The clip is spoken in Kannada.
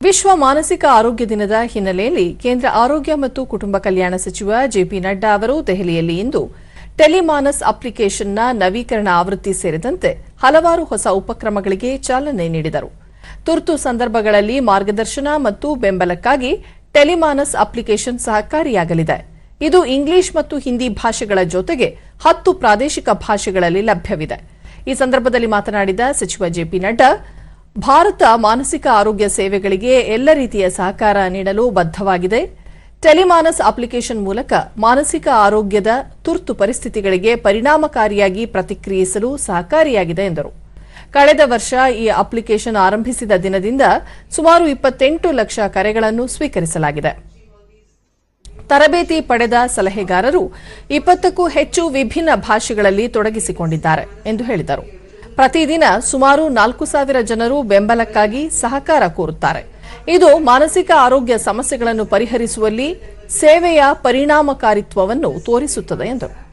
ವಿಶ್ವ ಮಾನಸಿಕ ಆರೋಗ್ಯ ದಿನದ ಹಿನ್ನೆಲೆಯಲ್ಲಿ ಕೇಂದ್ರ ಆರೋಗ್ಯ ಮತ್ತು ಕುಟುಂಬ ಕಲ್ಯಾಣ ಸಚಿವ ಜೆಪಿ ನಡ್ಡಾ ಅವರು ದೆಹಲಿಯಲ್ಲಿ ಇಂದು ಟೆಲಿಮಾನಸ್ ಅಪ್ಲಿಕೇಶನ್ನ ನವೀಕರಣ ಆವೃತ್ತಿ ಸೇರಿದಂತೆ ಹಲವಾರು ಹೊಸ ಉಪಕ್ರಮಗಳಿಗೆ ಚಾಲನೆ ನೀಡಿದರು. ತುರ್ತು ಸಂದರ್ಭಗಳಲ್ಲಿ ಮಾರ್ಗದರ್ಶನ ಮತ್ತು ಬೆಂಬಲಕ್ಕಾಗಿ ಟೆಲಿಮಾನಸ್ ಅಪ್ಲಿಕೇಶನ್ ಸಹಕಾರಿಯಾಗಲಿದೆ. ಇದು ಇಂಗ್ಲಿಷ್ ಮತ್ತು ಹಿಂದಿ ಭಾಷೆಗಳ ಜೊತೆಗೆ ಹತ್ತು ಪ್ರಾದೇಶಿಕ ಭಾಷೆಗಳಲ್ಲಿ ಲಭ್ಯವಿದೆ. ಈ ಸಂದರ್ಭದಲ್ಲಿ ಮಾತನಾಡಿದ ಸಚಿವ ಜೆಪಿ ನಡ್ಡಾ ಭಾರತ ಮಾನಸಿಕ ಆರೋಗ್ಯ ಸೇವೆಗಳಿಗೆ ಎಲ್ಲ ರೀತಿಯ ಸಹಕಾರ ನೀಡಲು ಬದ್ಧವಾಗಿದೆ. ಟೆಲಿಮಾನಸ್ ಅಪ್ಲಿಕೇಶನ್ ಮೂಲಕ ಮಾನಸಿಕ ಆರೋಗ್ಯದ ತುರ್ತು ಪರಿಸ್ಥಿತಿಗಳಿಗೆ ಪರಿಣಾಮಕಾರಿಯಾಗಿ ಪ್ರತಿಕ್ರಿಯಿಸಲು ಸಹಕಾರಿಯಾಗಿದೆ ಎಂದರು. ಕಳೆದ ವರ್ಷ ಈ ಅಪ್ಲಿಕೇಶನ್ ಆರಂಭಿಸಿದ ದಿನದಿಂದ ಸುಮಾರು ಇಪ್ಪತ್ತೆಂಟು ಲಕ್ಷ ಕರೆಗಳನ್ನು ಸ್ವೀಕರಿಸಲಾಗಿದೆ. ತರಬೇತಿ ಪಡೆದ ಸಲಹೆಗಾರರು ಇಪ್ಪತ್ತಕ್ಕೂ ಹೆಚ್ಚು ವಿಭಿನ್ನ ಭಾಷೆಗಳಲ್ಲಿ ತೊಡಗಿಸಿಕೊಂಡಿದ್ದಾರೆ ಎಂದು ಹೇಳಿದರು. ಪ್ರತಿದಿನ ಸುಮಾರು ನಾಲ್ಕು ಸಾವಿರ ಜನರು ಬೆಂಬಲಕ್ಕಾಗಿ ಸಹಕಾರ ಕೋರುತ್ತಾರೆ. ಇದು ಮಾನಸಿಕ ಆರೋಗ್ಯ ಸಮಸ್ಯೆಗಳನ್ನು ಪರಿಹರಿಸುವಲ್ಲಿ ಸೇವೆಯ ಪರಿಣಾಮಕಾರಿತ್ವವನ್ನು ತೋರಿಸುತ್ತದೆ ಎಂದರು.